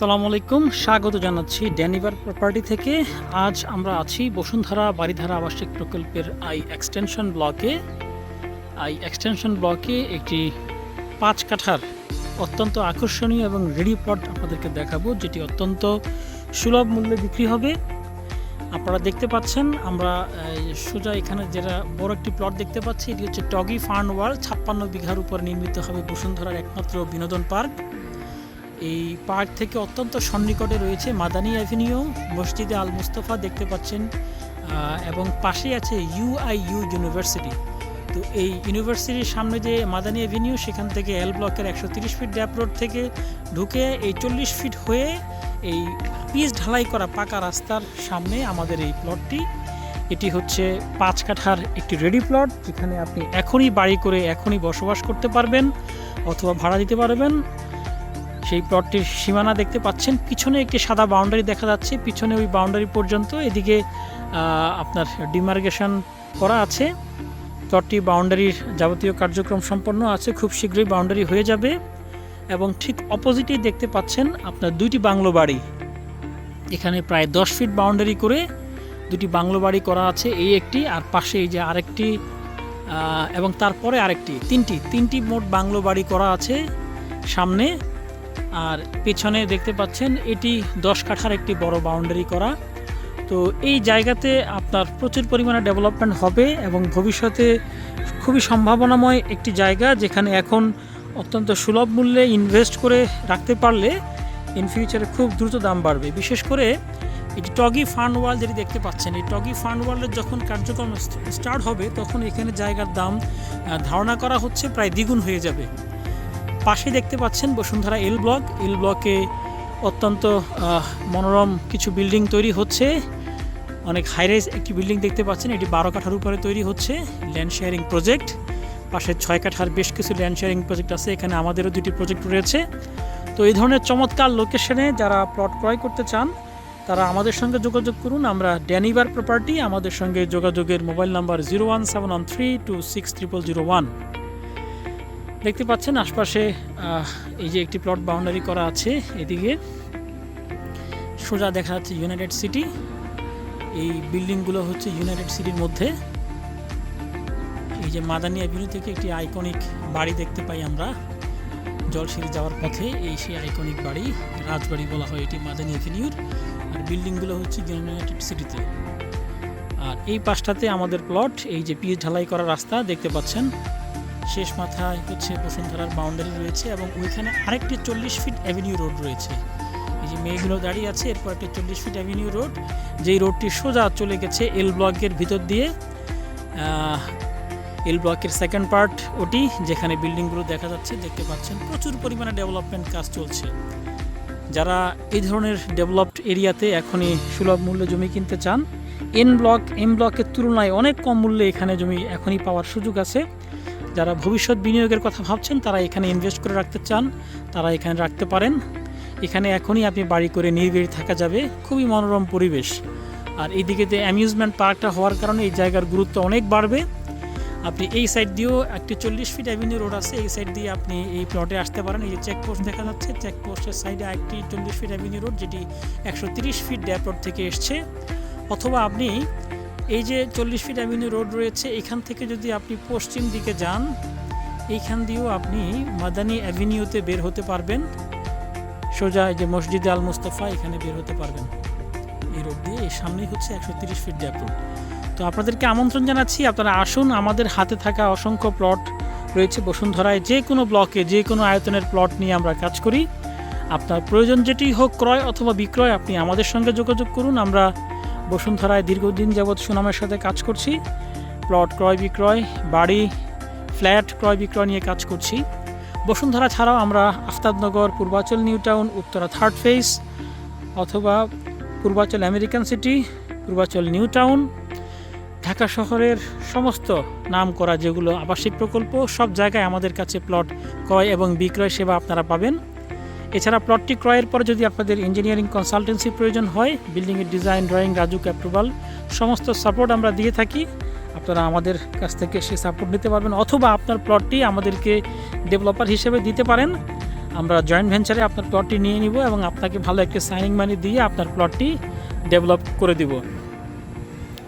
সালাম আলাইকুম। স্বাগত জানাচ্ছি ড্যানিভার প্রপার্টি থেকে। আজ আমরা আছি বসুন্ধরা বাড়িধারা আবাসিক প্রকল্পের আই এক্সটেনশন ব্লকে। আই এক্সটেনশন ব্লকে একটি পাঁচ কাঠার অত্যন্ত আকর্ষণীয় এবং রেডি প্লট আপনাদেরকে দেখাবো, যেটি অত্যন্ত সুলভ মূল্যে বিক্রি হবে। আপনারা দেখতে পাচ্ছেন, আমরা সোজা এখানে যেটা বড় একটি প্লট দেখতে পাচ্ছি, এটি হচ্ছে টগি ফার্ন ওয়ার্ল্ড ছাপ্পান্ন বিঘার উপর নির্মিত হবে বসুন্ধরার একমাত্র বিনোদন পার্ক। এই পার্ক থেকে অত্যন্ত সন্নিকটে রয়েছে মাদানী অ্যাভিনিউ। মসজিদে আল মুস্তফা দেখতে পাচ্ছেন এবং পাশেই আছে ইউআইইউ ইউনিভার্সিটি। তো এই ইউনিভার্সিটির সামনে যে মাদানী অ্যাভিনিউ, সেখান থেকে এল ব্লকের একশো তিরিশ ফিট ড্যাপ রোড থেকে ঢুকে এই চল্লিশ ফিট হয়ে এই পিচ ঢালাই করা পাকা রাস্তার সামনে আমাদের এই প্লটটি এটি হচ্ছে পাঁচ কাঠার একটি রেডি প্লট যেখানে আপনি এখনই বাড়ি করে এখনই বসবাস করতে পারবেন অথবা ভাড়া দিতে পারবেন। সেই প্লটটির সীমানা দেখতে পাচ্ছেন। পিছনে একটি সাদা বাউন্ডারি দেখা যাচ্ছে। পিছনে ওই বাউন্ডারি পর্যন্ত এদিকে আপনার ডিমার্গেশন করা আছে। প্লটটি বাউন্ডারির যাবতীয় কার্যক্রম সম্পন্ন আছে। খুব শীঘ্রই বাউন্ডারি হয়ে যাবে। এবং ঠিক অপোজিটেই দেখতে পাচ্ছেন আপনার দুইটি বাংলো বাড়ি। এখানে প্রায় দশ ফিট বাউন্ডারি করে দুটি বাংলো বাড়ি করা আছে এই একটি আর পাশে এই যে আরেকটি এবং তারপরে আরেকটি, তিনটি তিনটি মোট বাংলো বাড়ি করা আছে সামনে। আর পেছনে দেখতে পাচ্ছেন, এটি দশ কাঠার একটি বড় বাউন্ডারি করা। তো এই জায়গাতে আপনার প্রচুর পরিমাণে ডেভেলপমেন্ট হবে এবং ভবিষ্যতে খুবই সম্ভাবনাময় একটি জায়গা যেখানে এখন অত্যন্ত সুলভ মূল্যে ইনভেস্ট করে রাখতে পারলে ইন ফিউচারে খুব দ্রুত দাম বাড়বে। বিশেষ করে এটি টগি ফান্ড ওয়ার্ল্ড যেটি দেখতে পাচ্ছেন, এই টগি ফান্ড ওয়ার্ল্ডের যখন কার্যক্রম স্টার্ট হবে, তখন এখানে জায়গার দাম ধারণা করা হচ্ছে প্রায় দ্বিগুণ হয়ে যাবে। পাশে দেখতে পাচ্ছেন বসুন্ধরা এল ব্লক। এল ব্লকে অত্যন্ত মনোরম কিছু বিল্ডিং তৈরি হচ্ছে। অনেক হাইরাইজ একটি বিল্ডিং দেখতে পাচ্ছেন। এটি বারো কাঠার উপরে তৈরি হচ্ছে। ল্যান্ড শেয়ারিং প্রজেক্ট পাশে ছয় কাঠার বেশ কিছু ল্যান্ড শেয়ারিং প্রজেক্ট আছে। এখানে আমাদেরও দুটি প্রজেক্ট রয়েছে। তো এই ধরনের চমৎকার লোকেশনে যারা প্লট ক্রয় করতে চান, তারা আমাদের সঙ্গে যোগাযোগ করুন। আমরা ড্যানিভার প্রপার্টি আমাদের সঙ্গে যোগাযোগের mobile number zero one seven one three two six triple zero one দেখতে পাচ্ছেন আশপাশে এই যে একটি প্লট বাউন্ডারি করা আছে এদিকে। সোজা দেখা যাচ্ছে ইউনাইটেড সিটি এই বিল্ডিংগুলো হচ্ছে ইউনাইটেড সিটির মধ্যে। এই যে মাদানী অ্যাভিনিউ থেকে একটি আইকনিক বাড়ি দেখতে পাই আমরা। জলসিঁড়ি যাওয়ার পথে এই সেই আইকনিক বাড়ি, রাজবাড়ি বলা হয় এটি মাদানী অ্যাভিনিউর আর বিল্ডিংগুলো হচ্ছে ইউনাইটেড সিটিতে আর এই পাশটাতে আমাদের প্লট এই যে পিচ ঢালাই করা রাস্তা দেখতে পাচ্ছেন। শেষ মাথায় হচ্ছে বসুন্ধরার বাউন্ডারি রয়েছে এবং ওইখানে আরেকটি চল্লিশ ফিট অ্যাভিনিউ রোড রয়েছে। এই যে মেয়েগুলো দাঁড়িয়ে আছে, এরপর একটি চল্লিশ ফিট অ্যাভিনিউ রোড যেই রোডটি সোজা চলে গেছে এল ব্লকের ভিতর দিয়ে। এল ব্লকের সেকেন্ড পার্ট ওটি, যেখানে বিল্ডিংগুলো দেখা যাচ্ছে, দেখতে পাচ্ছেন প্রচুর পরিমাণে ডেভেলপমেন্ট কাজ চলছে। যারা এই ধরনের ডেভেলপড এরিয়াতে এখনই সুলভ মূল্যে জমি কিনতে চান এন ব্লক এম ব্লকের তুলনায় অনেক কম মূল্যে এখানে জমি এখনই পাওয়ার সুযোগ আছে। যারা ভবিষ্যৎ বিনিয়োগের কথা ভাবছেন, তারা এখানে ইনভেস্ট করে রাখতে চান, তারা এখানে রাখতে পারেন। এখানে এখনই আপনি বাড়ি করে নিরিবিলি থাকা যাবে। খুবই মনোরম পরিবেশ। আর এইদিকেতে অ্যামিউজমেন্ট পার্কটা হওয়ার কারণে এই জায়গার গুরুত্ব অনেক বাড়বে। আপনি এই সাইড দিয়েও একটি চল্লিশ ফিট অ্যাভিনিউ রোড আছে, এই সাইড দিয়ে আপনি এই প্লটে আসতে পারেন। এই যে চেকপোস্ট দেখা যাচ্ছে চেকপোস্টের সাইডে একটি চল্লিশ ফিট অ্যাভিনিউ রোড যেটি একশো তিরিশ ফিট ড্যাপ রোড থেকে এসছে। অথবা আপনি এই যে চল্লিশ ফিট অ্যাভিনিউ রোড রয়েছে, এখান থেকে যদি আপনি পশ্চিম দিকে যান, এইখান দিয়েও আপনি মাদানী অ্যাভিনিউতে বের হতে পারবেন। সোজা যে মসজিদে আল মুস্তফা, এখানে বের হতে পারবেন। এই রোড দিয়ে এই সামনেই হচ্ছে একশো তিরিশ ফিট ড্যাপ রোড তো আপনাদেরকে আমন্ত্রণ জানাচ্ছি, আপনারা আসুন। আমাদের হাতে থাকা অসংখ্য প্লট রয়েছে বসুন্ধরায়। যে কোনো ব্লকে, যে কোনো আয়তনের প্লট নিয়ে আমরা কাজ করি। আপনার প্রয়োজন যেটি হোক, ক্রয় অথবা বিক্রয়, আপনি আমাদের সঙ্গে যোগাযোগ করুন। আমরা বসুন্ধরায় দীর্ঘদিন যাবৎ সুনামের সাথে কাজ করছি। প্লট ক্রয় বিক্রয়, বাড়ি, ফ্ল্যাট ক্রয় বিক্রয় নিয়ে কাজ করছি। বসুন্ধরা ছাড়াও আমরা Aftabnagar, Purbachal new town Uttara third phase অথবা Purbachal American city, Purbachal new town Dhaka শহরের সমস্ত নাম করা যেগুলো আবাসিক প্রকল্প, সব জায়গায় আমাদের কাছে প্লট ক্রয় এবং বিক্রয় সেবা আপনারা পাবেন। এছাড়া প্লটটি ক্রয়ের পর যদি আপনাদের ইঞ্জিনিয়ারিং কনসালটেন্সি প্রয়োজন হয়, বিল্ডিংয়ের ডিজাইন, ড্রয়িং, রাজুক অ্যাপ্রুভাল, সমস্ত সাপোর্ট আমরা দিয়ে থাকি। আপনারা আমাদের কাছ থেকে সে সাপোর্ট নিতে পারবেন অথবা আপনার প্লটটি আমাদেরকে ডেভেলপার হিসেবে দিতে পারেন। আমরা জয়েন্ট ভেঞ্চারে আপনার প্লটটি নিয়ে নিব এবং আপনাকে ভালো একটি সাইনিং মানি দিয়ে আপনার প্লটটি ডেভেলপ করে দিব।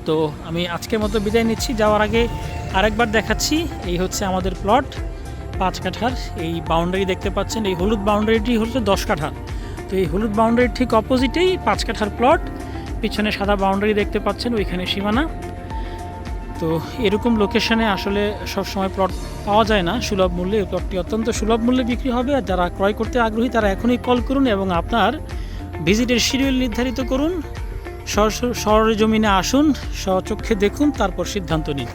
তো আমি আজকের মতো বিদায় নিচ্ছি। যাওয়ার আগে আরেকবার দেখাচ্ছি, এই হচ্ছে আমাদের প্লট। পাঁচ কাঠার, এই বাউন্ডারি দেখতে পাচ্ছেন, এই হলুদ বাউন্ডারিটি হচ্ছে দশ কাঠা। তো এই হলুদ বাউন্ডারির ঠিক অপোজিটেই পাঁচ কাঠার প্লট পিছনে সাদা বাউন্ডারি দেখতে পাচ্ছেন, ওইখানে সীমানা। তো এরকম লোকেশনে আসলে সব সময় প্লট পাওয়া যায় না, সুলভ মূল্যে এই প্লটটি অত্যন্ত সুলভ মূল্যে বিক্রি হবে, আর যারা ক্রয় করতে আগ্রহী তারা এখনই কল করুন এবং আপনার ভিজিটের শিডিউল নির্ধারিত করুন। সর- সরজমিনে আসুন, স্বচক্ষে দেখুন, তারপর সিদ্ধান্ত নিন।